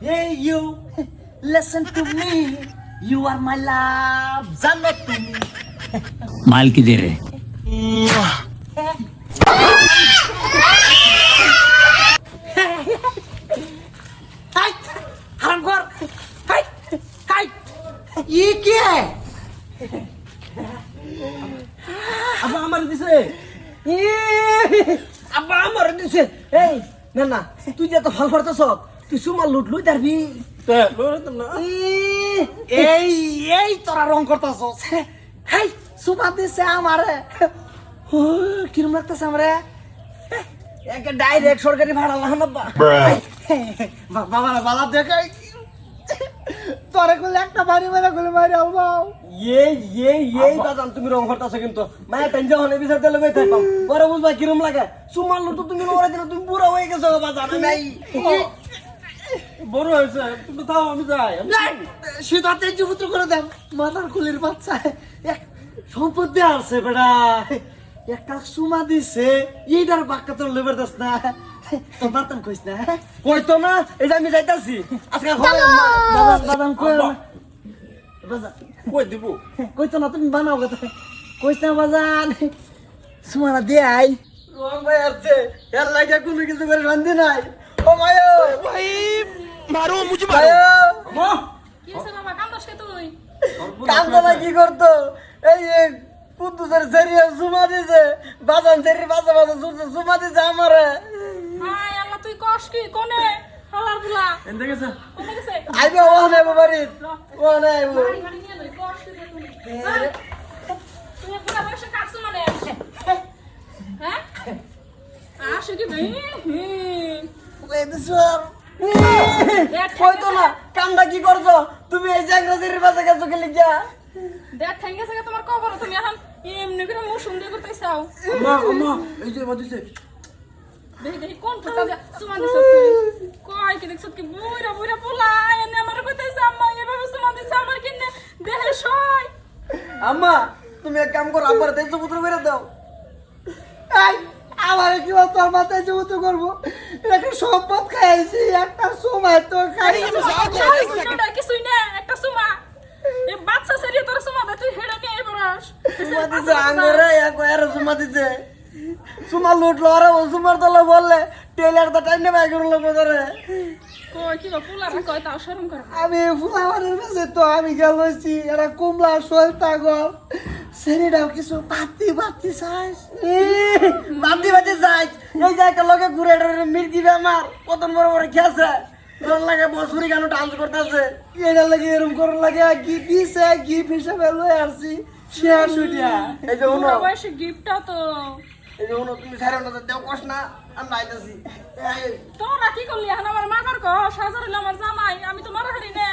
Hey you, listen to me. You are my love, জানো তুমি। মাল কি দেরে? হাঙ্গর হাই হাই ই কে? আব্বা আমার দিছে। আব্বা আমার দিছে। এই না না তুই যে এত ভালো করতেছ তুই সুমা লুট লুই তারবি এই এই তোরা রং করতেছ হাই সুমা দিছে আমারে। কিরম লাগতেছে আমারে? একে ডাইরেক্ট সরকারি ভাড়া লাগানো বাবা বালা দেখে তোরে করলে একটা বাড়ি মেরে করলে মারি আলবাও এই এই এই বাজান তুমি রং করতেছো কিন্তু। মায়া টেনশন হলে বিচার দিলে বেই থাকবাম পরে বুঝবা কিরম লাগে? সুমাল তো তুমি দিলে তুমি বুড়া হয়ে গেছো বাজান নাই। বড় হয়েছে তুমি তাও আমি যাই। আমি যাই। সীতাতে করে দেন মাথার কুলির বাচ্চা। এক সম্পত্তি আছে বেড়া। একটা সুমা দিছে। এইটার বাক্কা তোর লেবার দাস না। তোর বাতান কইস না। কইতো না এই যে আমি যাইতাছি। আজকে হবে বাদাম কই। কই দিব? কইতো না তুমি বানাও কথা। কইস না বাজান সুমানা দিয়ে আই। রং ভাই আছে এর লাগে কোনো কিছু করে শান্তি নাই। ও মায়ো ভাই মারো মুঝে মারো। মা। কি হয়েছে বাবা কান্দাস কে তুই? কান্দনা কি করতো? এই যে কুদ্দুসের সেরিয়া জুমা দিছে। বাজান সেরি বাজা বাজা জুমা দিছে আমারে। হাই আল্লাহ তুই কস কি? কোনে? হালার বুলা এন্তে গেছে। কোনে গেছে? আইবে ওখানে আইবো বাড়ি। ওখানে আইবো। বাড়ি বাড়ি নিয়ে লই কস কি রে তুমি তুমি বুড়া বয়সে কাটছো মানে? হ্যাঁ? আসে কি ভাই? কইতো না কামটা কি করছ? তুমি এই সেরি বাজা গেছো কে লিখা দেখ ঠ্যাঙ্গে গেছে তোমার কবর তুমি এখন এমনি করে মুখ সুন্দর করতে চাও মা মা এই যে বাদিছে দেখি দেখি কোন ফটো সুমান দিছ কই কি দেখছ কি বুইরা বুইরা পোলা এনে আমার কইতেছে আম্মা এভাবে সুমান দিছ আমার কিনে দেহে সয়। আম্মা তুমি এক কাম করো আব্বার তেজ পুত্র করে দাও। এই আমার কি বল তোর মাথায় যুবত করব। একটা সম্পদ খাইছি একটা সময় তো খাই কিছুই না। একটা সুমা। এ বাচ্চা সেরিয়ে তোর সুমা দে তুই হেড়ে নিয়ে বরস সুমা দিছে আঙ্গরে এক এর সুমা দিছে। সুমা লুটলো আরে ও সুমার তলে বললে টেলার তো টাইনে বাই করল করে কই কি বা পোলা রা কয় তাও শরম কর আমি ফুলাবারের কাছে তো আমি গেলছি এরা কুমলা সলতা গল সেরিটাও কিছু পাতি পাতি চাইস বাদি বাদি যাই এই যে একটা লগে ঘুরে দিবে আমার কত বড় বড় খেয়েছে। তোর লাগে বসুরি গান ডান্স করতেছে? এটা লাগে এরকম করে লাগে কি দিছে গিফট হিসাবে লয়ে আসছি শেয়ার শুটিয়া এই যে উনো বয়সে গিফটটা তো এই যে উনো তুমি সারা না দেও কষ্ট না আমি আইতাছি তোরা কি করলি এখন? আমার মা কর কো সাজার হইল আমার জামাই আমি তো মারা হারি না।